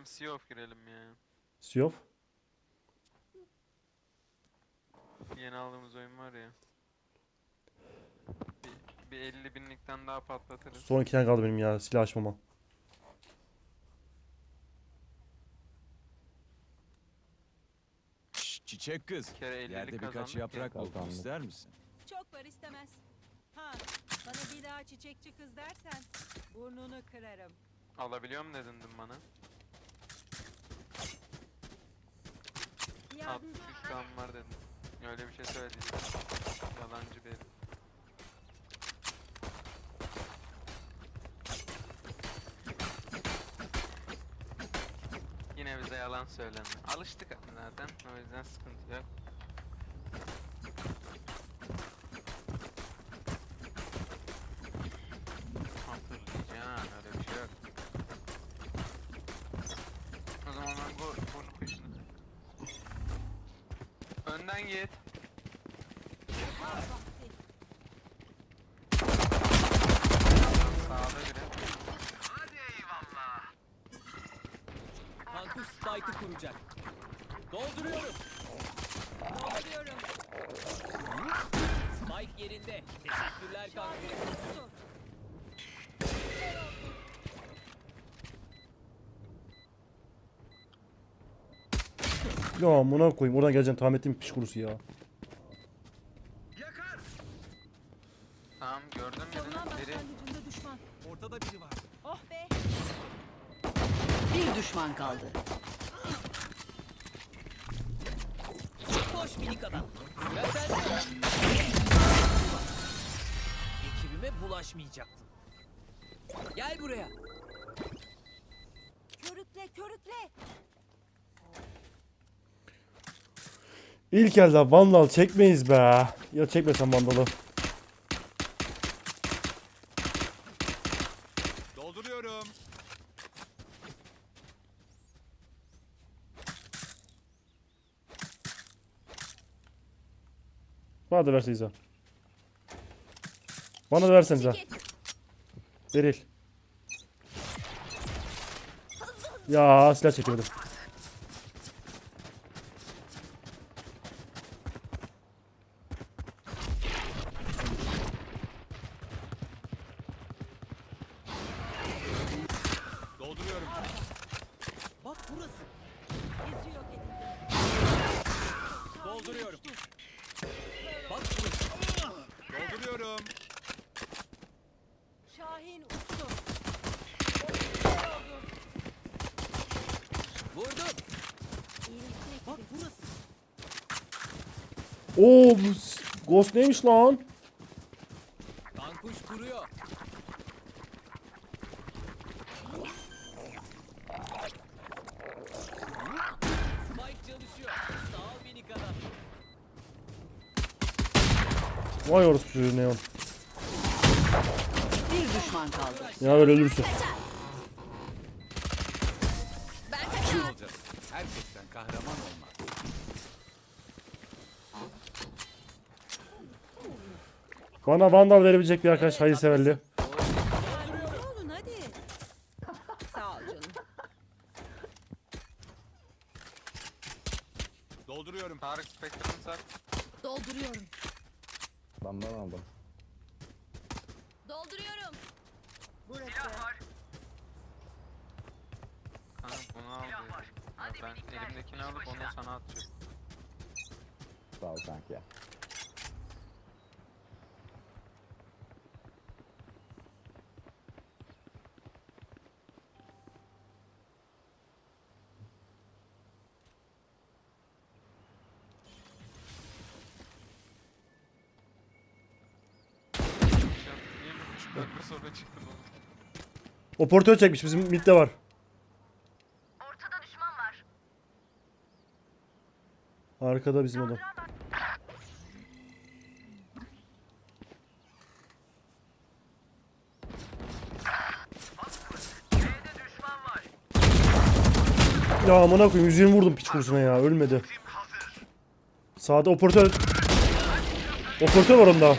Tamam Sea of girelim ya. Siyof. Yeni aldığımız oyun var ya. Bir, bir 50 binlikten daha patlatırız. Son iki tane kaldı benim ya silah açmama. Şş, çiçek kız. Bir kere 50'lik Yerde birkaç kazandık yaprak ya. buldum. Kazandık. İster misin? Çok var istemez. Ha, bana bir daha çiçekçi kız dersen burnunu kırarım. Alabiliyor mu dedin dün bana? 63 kan var dedin. Öyle bir şey söyledin. Yalancı bir herif. Yine bize yalan söylendi. Alıştık zaten. O yüzden sıkıntı yok. Hatırlayacaksın öyle bir şey yok. O zaman ben bu burnu peşine. Önden git. Sağda biri. Kankuş Kuracak. Dolduruyorum. Dolduruyorum. Spike yerinde. Teşekkürler kankuş. Ya amına koyayım oradan geleceğim tahmin ettiğim piç kurusu ya. Tamam gördüm birini. Biri başlangıcında düşman. Ortada biri var. Oh be. Bir düşman kaldı. Minik adam. Sıra sende. Ekibime bulaşmayacaktın. Gel buraya. Körükle körükle. İlk elde vandal çekmeyiz be. Ya çekmesem vandalı. Dolduruyorum. Bana da versenize. Bana da versenize. Veril. Ya silah çekemedim. Dolduruyorum. Bak burası. İzci yok edildi. Dolduruyorum. Bak burası. Dolduruyorum. Şahin uçtu. Vurdum. İyileşmek Bak burası. Oo bu Ghost neymiş lan? Kankuş kuruyor. Spike çalışıyor. Sağ ol minik adam. Vay orospu neon. Bir düşman kaldı. Ya böyle ölürsün. Ne olacak? Herkesten kahraman olmaz. Bana vandal verebilecek bir arkadaş hayırseverli. Olun hadi. Sağ ol canım. Dolduruyorum. Tarık Spectre'ını sar. Dolduruyorum. Adamdan aldım. Dolduruyorum. Burası. Kanka bunu al. Ya ben elimdekini alıp onu sana atacağım. Sağ ol kanki ya. Sen niye bir buçuk dakika sonra çıktın oğlum? Operatör çekmiş bizim midde var. Arkada bizim adam. Ya amına koyayım 120 vurdum piç kurusuna ya ölmedi. Sağda operatör. Operatör var onda.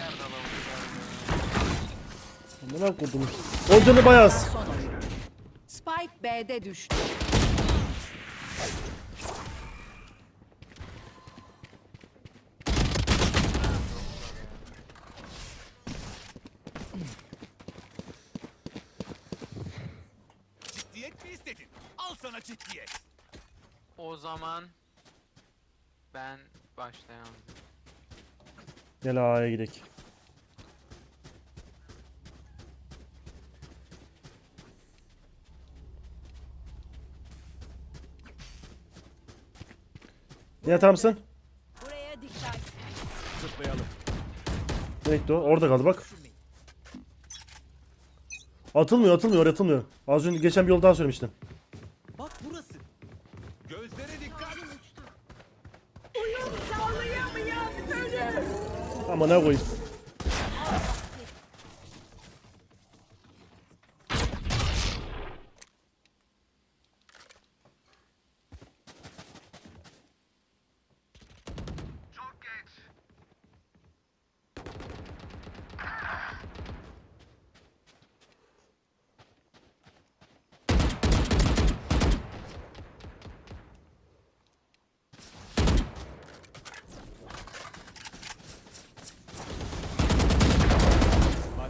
Amına koydum. Oncanı Bayaz. Spike B'de düştü. Ciddiyet mi istedin? Al sana ciddiyet. O zaman ben başlayalım. Gel A'ya gidelim. Ne atar mısın? Buraya dikkat. Zıplayalım. Neydi o? Orada kaldı bak. Atılmıyor atılmıyor atılmıyor. Az önce geçen bir yol daha söylemiştim. Bak burası. Gözlere dikkat. Ama ne koyayım.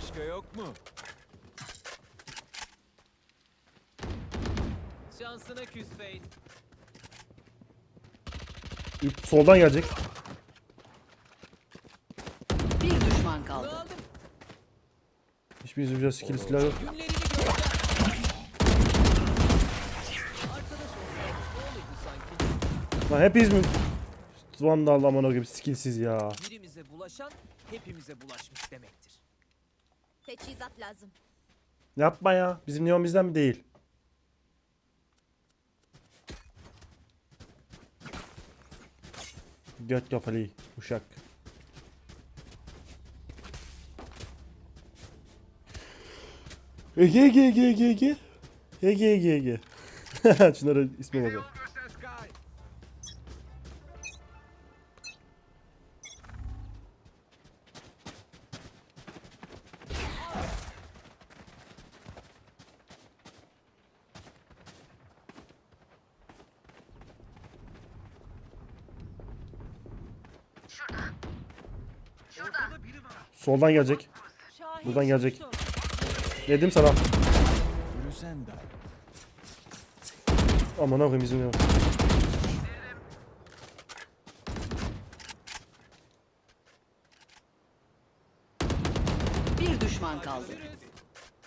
Başka yok mu? Şansına küs Fate. Soldan gelecek. Bir düşman kaldı. Hiçbir yüzümüzde skill silah yok. Günlerini göster. Arkadaş olsaydık ne olurdu sanki? Lan hepimiz mi? Vandal aman o gibi skillsiz ya. Birimize bulaşan hepimize bulaşmış demektir. Teçhizat lazım. Yapma ya. Bizim Neon bizden mi değil? Göt kafalı uşak. Ege Ege Ege Ege Ege Ege Ege Ege Şunların ismi bak. Soldan gelecek. Buradan gelecek. Dedim sana. Aman koyayım bizim Neon. Bir düşman kaldı.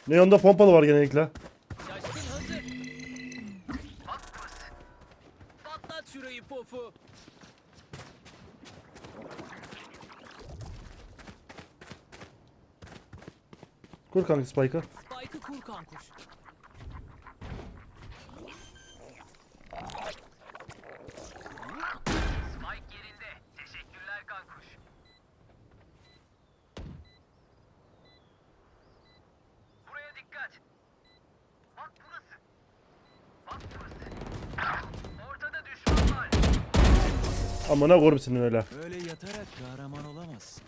Neon'da pompalı var genellikle. Kur kanka Spike'ı. Spike'ı kur kankuş. Spike yerinde. Teşekkürler kankuş. Buraya dikkat. Bak burası. Bak burası. Ortada düşman var. Amına korum senin öyle. Böyle yatarak kahraman olamazsın.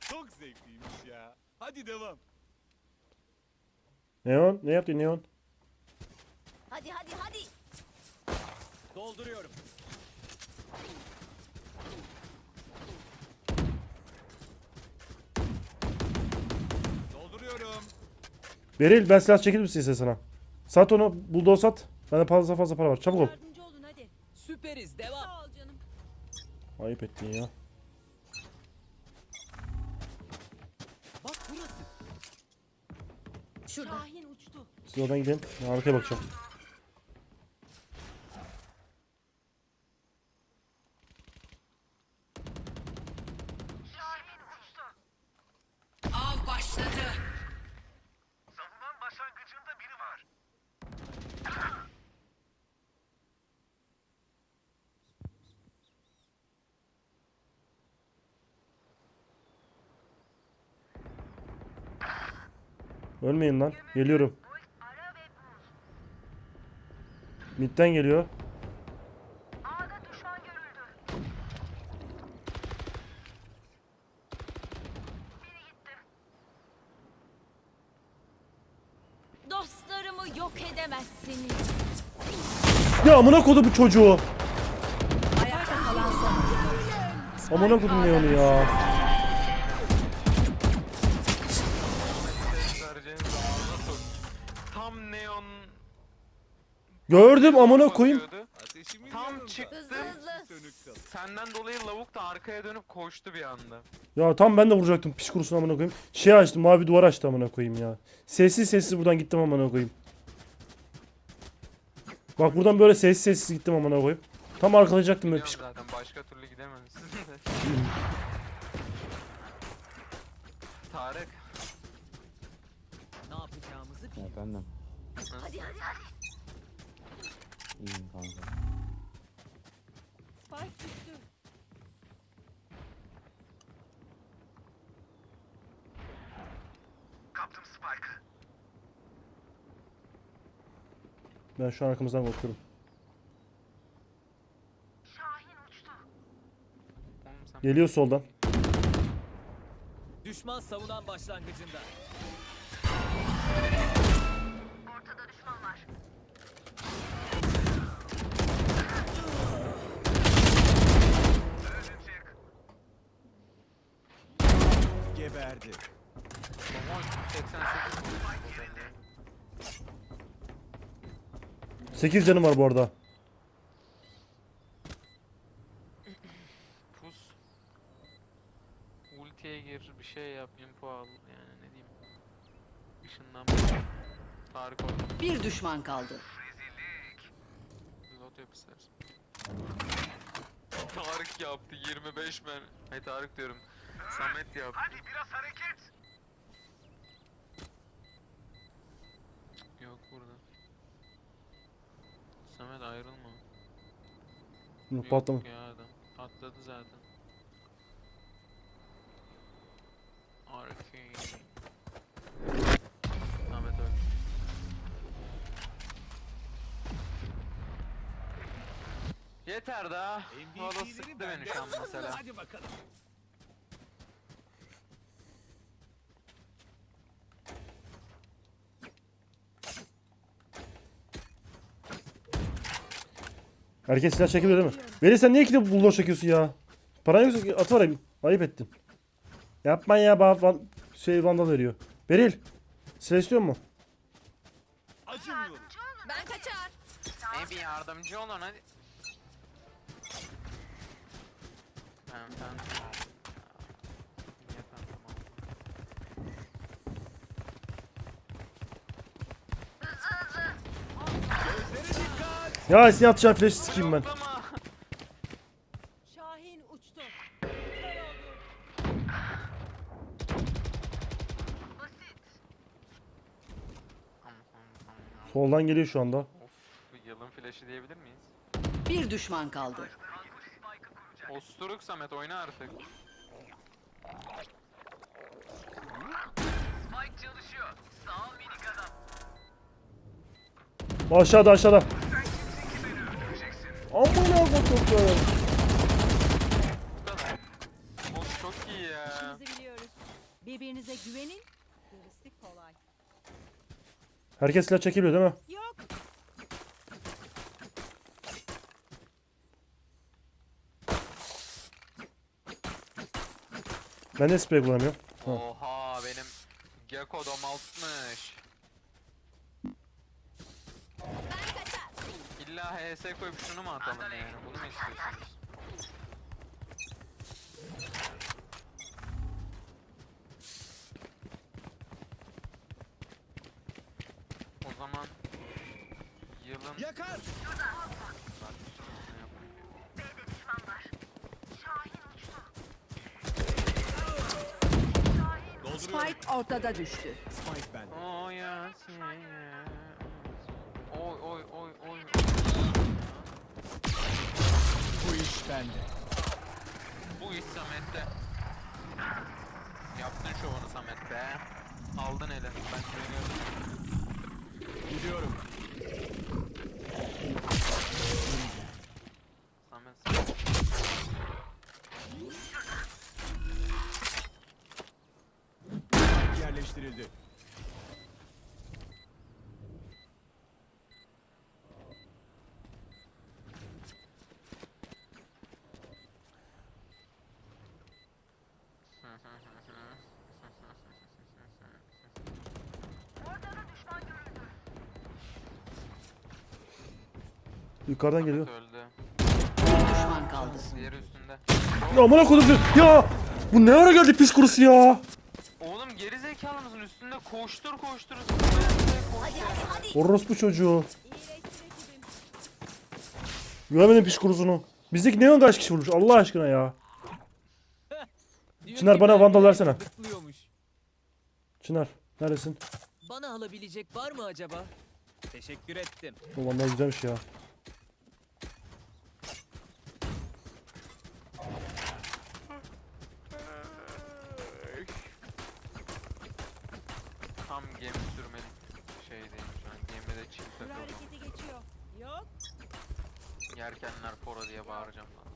Çok zevkliymiş ya. Hadi devam. Neon ne yaptın Neon? Hadi hadi hadi. Dolduruyorum. Dolduruyorum. Beril ben silah çekilir misin ise sana? Sat onu bulduğu sat. Bende fazla fazla para var. Çabuk ol. Yardımcı olun hadi. Süperiz devam. Sağ ol canım. Ayıp ettin ya. Şurada. Siz oradan gidin. Ben arkaya bakacağım. Ölmeyin lan. Geliyorum. Mid'den geliyor. Dostlarımı yok edemezsiniz. Ya amına kodu bu çocuğu. Ayakta kalan. Amına kodum ne onu ya. Tam neon Gördüm amına koyayım. bakıyordu. Tam çıktım. Senden dolayı lavuk da arkaya dönüp koştu bir anda. Ya tam ben de vuracaktım piç kurusunu amına koyayım. Şey açtım mavi duvar açtı amına koyayım ya. Sessiz sessiz buradan gittim amına koyayım. Bak buradan böyle sessiz sessiz gittim amına koyayım. Tam arkalayacaktım böyle Biliyorum piç. zaten başka türlü gidemezsin de. Tarık. Efendim. Hadi hadi. İyiyim kanka. Spike düştü. Ben şu an arkamızdan korkuyorum. Geliyor soldan. Düşman savunan başlangıcında. 88 8 canım var bu arada. Pus. Ultiye gir bir şey yap info al yani ne diyeyim. Işından Tarık orada. Bir düşman kaldı. Lot yap istersen. Tarık yaptı 25 men. Hayır Tarık diyorum. Samet yaptı. Hadi biraz hareket. Yok burada. Samet ayrılma. Yok, patlama. Yok ya adam. Patladı zaten. Arcane. Ahmet öldü. Yeter daha. Valla sıktı beni şu an mesela. Hadi bakalım. Herkes silah çekiyor değil mi? Veli sen niye ikide bulldog çekiyorsun ya? Paran yoksa at var Ayıp ettin. Yapma ya ba van şey vandal veriyor. Beril. Silah istiyor mu? Acımıyorum. Ben kaçar. Ne bir yardımcı olun hadi. Ben ben. Ya silah atacağım flash sikeyim ben. Şahin uçtu. Oldu. Soldan geliyor şu anda. Of yılın flash'ı diyebilir miyiz? Bir düşman kaldı. Osturuk Samet oyna artık. Aşağıda aşağıda. Amına koyayım. Bu kadar. Of çok iyi ya. İşimizi biliyoruz. Birbirinize güvenin. Gerisi kolay. Herkes silah çekebiliyor değil mi? Yok. Ben de spray kullanmıyorum. Ha. Oha benim Gecko domaltmış. İlla HS koyup şunu mu atalım yani? Bunu mu istiyorsunuz? Zaman yılın Yakar. Bak, ne yapayım? Dolduruyorum. Spike ortada düştü. Spike bende. Oh yes, yeah, yes. Oy oy oy oy. Bu iş bende. Bu iş Samet'te. Yaptın şovunu Samet be. Aldın ele. Ben güveniyorum. Gidiyorum. Samet. Samet. Yerleştirildi. Yukarıdan geliyor. Öldü. Bir düşman kaldı. Diğeri üstünde. Ya amına koydum. Ya bu ne ara geldi pis kurusu ya. Oğlum geri zekalı mısın? Üstünde koştur koştur. Orospu çocuğu. Görmedim pis kurusunu. Bizdeki neon kaç kişi vurmuş Allah aşkına ya. Diyor Çınar, ki bana ben vandal versene. gıdıklıyormuş. Çınar neredesin? Bana alabilecek var mı acaba? Teşekkür ettim. O vandal güzelmiş ya. Dur takıldım. harekete geçiyor. Yok. Yerkenler poro diye bağıracağım lan.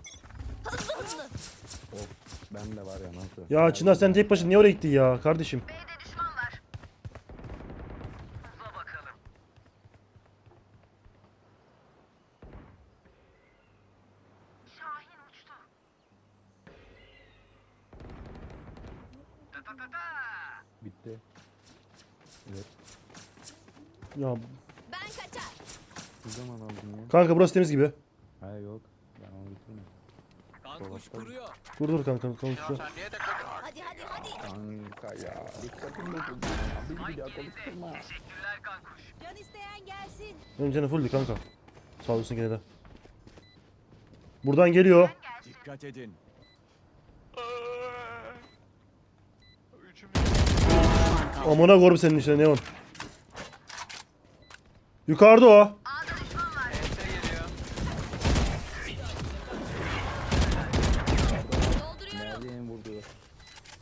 Of ben de var ya nasıl? Ya Çınar sen tek başına niye oraya gittin ya kardeşim? Bitti. Evet. Ya Ben kaçar. Ne zaman aldın ya? Kanka burası temiz gibi. Hayır yok. Ben onu bitirmedim. Kankuş kuruyor. Dur dur kanka Ya konuşuyor. sen niye takıldın? Hadi hadi hadi. Kanka ya. Dikkatim bozuldu ya. Bir daha konuşturma. Can isteyen gelsin. Benim canım fulldü kanka. Sağ olasın gene de. Buradan geliyor. Dikkat edin. Amına korum senin işte neon. Yukarıda o. Ente geliyor. Dolduruyorum. Nereden vurdu?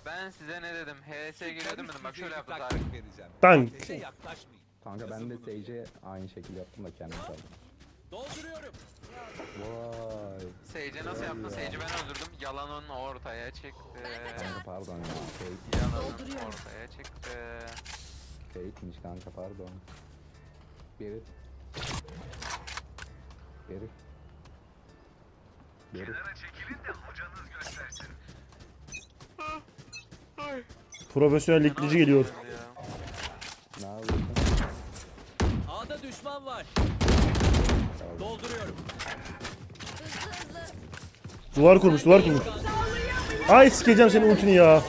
Ben size ne dedim? HS yaptı taktik vereceğim. Tank. Yaklaşmayın. Kanka ben de Sage'e aynı şekilde yaptım da kendim kaldım. Dolduruyorum. Vay. Sage'e nasıl yaptın? Sage'i ben öldürdüm. Yalanın ortaya çıktı. Kanka pardon ya. Fake. Yalanın Dolduruyorum. ortaya çıktı. Fake'miş kanka pardon. Geri. Geri. Geri. Profesyonel liglici geliyor. Ne yapıyorsun? A'da düşman var. Dolduruyorum. Duvar kurmuş duvar kurmuş. Ay sikeceğim senin ultini ya.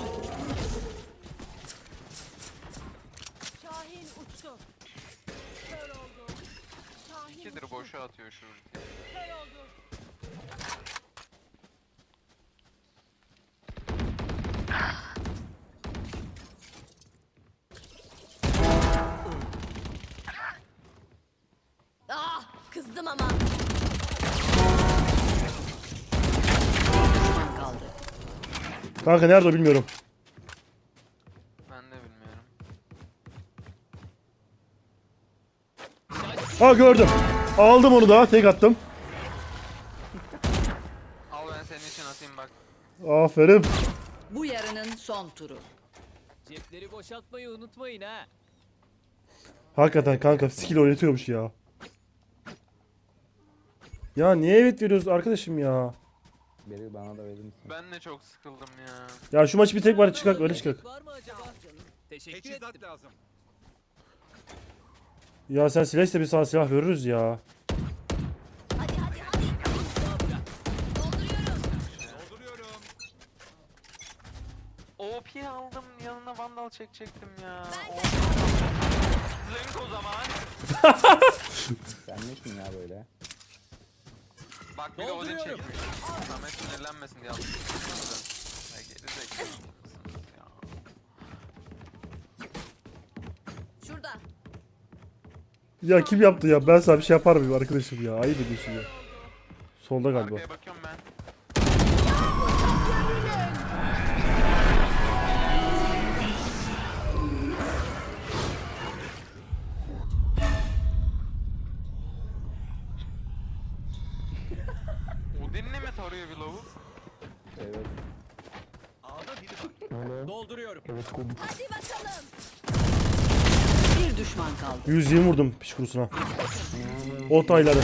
Kanka nerede o bilmiyorum. Ben de bilmiyorum. Ha gördüm. Aldım onu da tek attım. Al ben senin için atayım bak. Aferin. Bu yarının son turu. Cepleri boşaltmayı unutmayın ha. Hakikaten kanka skill oynatıyormuş ya. Ya niye evet veriyoruz arkadaşım ya? Beri bana da verir misin? Ben de çok sıkıldım ya. Ya şu maç bir tek var çıkak öyle çıkak. Var mı acaba? Teşekkür ettim. Teçhizat lazım. Ya sen silah iste bir sana silah veririz ya. Hadi hadi hadi. Dolduruyorum. Dolduruyorum. OP aldım yanına vandal çekecektim ya. Ben. Zınk o zaman. Sen nesin ya böyle? Bak bir de Odin Dolduruyorum. çekmiş. Samet sinirlenmesin diye aldım. Ya geri zekalı mısınız ya? Şurada. Ya kim yaptı ya? Ben sana bir şey yapar mıyım arkadaşım ya? Ayıp ediyorsun ya. Solda galiba. Arkaya bakıyorum ben. Odin'le mi tarıyor bir lavuk? Evet. A'da biri var. Dolduruyorum. Hadi bakalım. Bir düşman kaldı. 120 vurdum piş kurusuna. O tayları.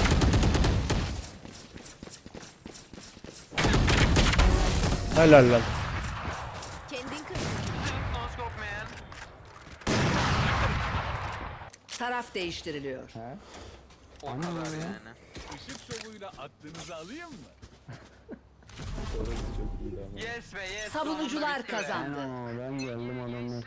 Helal lan. Kendin kır. Taraf değiştiriliyor. He? O kadar yani. Şovuyla aklınızı alayım mı? Orası çok iyiydi ama. Yes be yes. Savunucular sonunda bitti be. kazandı. Ben geldim adamla